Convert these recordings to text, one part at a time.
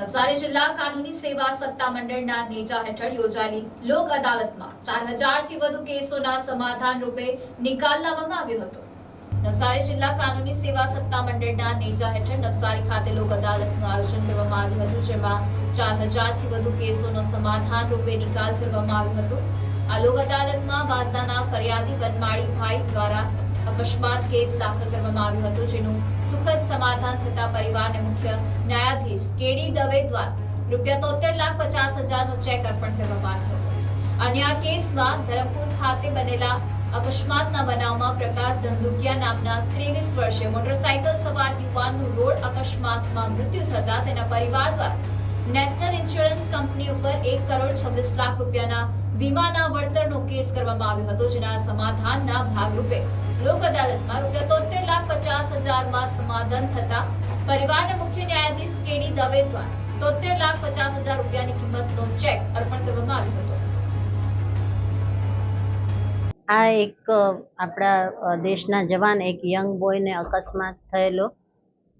નવસારી જિલ્લા કાનૂની સેવા સત્તા મંડળના નેજા હેઠળ યોજાયેલી લોક અદાલતમાં ચાર હજારથી વધુ કેસોના સમાધાન રૂપે નિકાલ લાવવામાં આવ્યો હતો. નવસારી જિલ્લા કાનૂની સેવા સત્તા મંડળના નેજા હેઠળ નવસારી ખાતે લોક અદાલતનું આયોજન કરવામાં આવ્યું હતું, જેમાં ચાર હજારથી વધુ કેસોનો સમાધાન રૂપે નિકાલ કરવામાં આવ્યો હતો. આ લોક અદાલતમાં વાસદાના ફરિયાદી વનમાળીભાઈ દ્વારા અકસ્માત કેસ દાખલ કરવામાં આવ્યો હતો, જેનું સુખદ સમાધાન થતા પરિવારને મુખ્ય ન્યાયાધીશ કેડી દવે દ્વારા રૂપિયા તોતેર લાખ પચાસ હજારનો ચેક અર્પણ કરવામાં આવ્યો હતો. અને આ કેસમાં ધરમપુર ખાતે બનેલા અકસ્માતના બનાવમાં પ્રકાશ ધંધુકિયા નામના ત્રેવીસ વર્ષે મોટરસાયકલ સવાર યુવાનનું રોડ અકસ્માતમાં મૃત્યુ થતા તેના પરિવાર દ્વારા નેશનલ ઇન્સ્યોરન્સ કંપની ઉપર એક કરોડ છવ્વીસ લાખ રૂપિયાના વીમાના વળતરનો કેસ કરવામાં આવ્યો હતો, જેના સમાધાનના ભાગરૂપે લોક અદાલતમાં રૂપિયા તોતેર લાખ પચાસ હજારમાં સમાધાન થતા પરિવારના મુખ્ય ન્યાયાધીશ કેડી દવે દ્વારા તોતેર લાખ પચાસ હજાર રૂપિયાની કિંમતનો ચેક અર્પણ કરવામાં આવ્યો હતો। આ એક આપણા દેશના જવાન એક યંગ બોયને અકસ્માત થયેલો.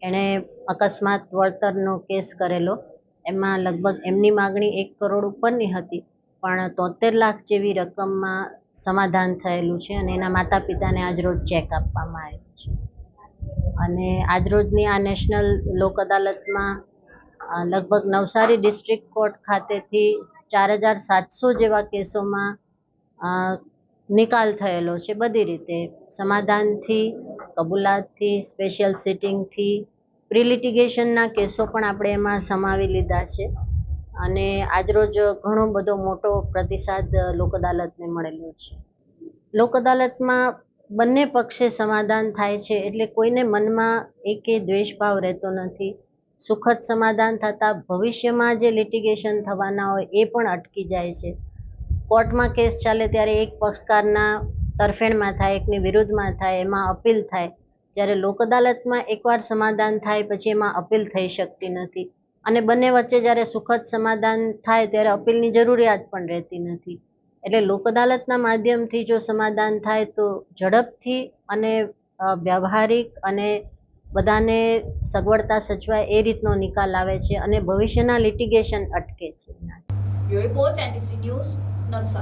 એણે અકસ્માત વળતરનો કેસ કરેલો. એમાં લગભગ એમની માગણી એક કરોડ ઉપરની હતી. પણ તોતેર લાખ જેવી રકમમાં સમાધાન થયેલું છે અને એના માતા પિતાને આજરોજ ચેક આપવામાં આવ્યો છે. અને આજરોજની આ નેશનલ લોક અદાલતમાં લગભગ નવસારી ડિસ્ટ્રિક્ટ કોર્ટ ખાતેથી ચાર હજાર સાતસો જેવા કેસોમાં નિકાલ થયેલો છે બધી રીતે. સમાધાનથી, કબૂલાતથી સ્પેશિયલ સિટિંગથી પ્રિલિટિગેશનના કેસો પણ આપણે એમાં સમાવી લીધા છે. અને આજરોજ ઘણો બધો મોટો પ્રતિસાદ લોક અદાલતને મળેલો છે. લોક અદાલતમાં બંને પક્ષે સમાધાન થાય છે એટલે કોઈને મનમાં એકે દ્વેષભાવ રહેતો નથી. સુખદ સમાધાન થતાં ભવિષ્યમાં જે લિટિગેશન થવાના હોય એ પણ અટકી જાય છે. કોર્ટમાં કેસ ચાલે ત્યારે એક પક્ષકારના તરફેણમાં થાય, એકની વિરુદ્ધમાં થાય, એમાં અપીલ થાય. જ્યારે લોક અદાલતમાં એકવાર સમાધાન થાય પછી એમાં અપીલ થઈ શકતી નથી. અને બંને વચ્ચે જ્યારે સુખદ સમાધાન થાય ત્યારે અપીલની જરૂરિયાત પણ રહેતી નથી. એટલે લોક અદાલતના માધ્યમથી જો સમાધાન થાય તો ઝડપથી અને વ્યવહારિક અને બધાને સગવડતા સચવાય એ રીતનો નિકાલ આવે છે અને ભવિષ્યના લિટિગેશન અટકે છે.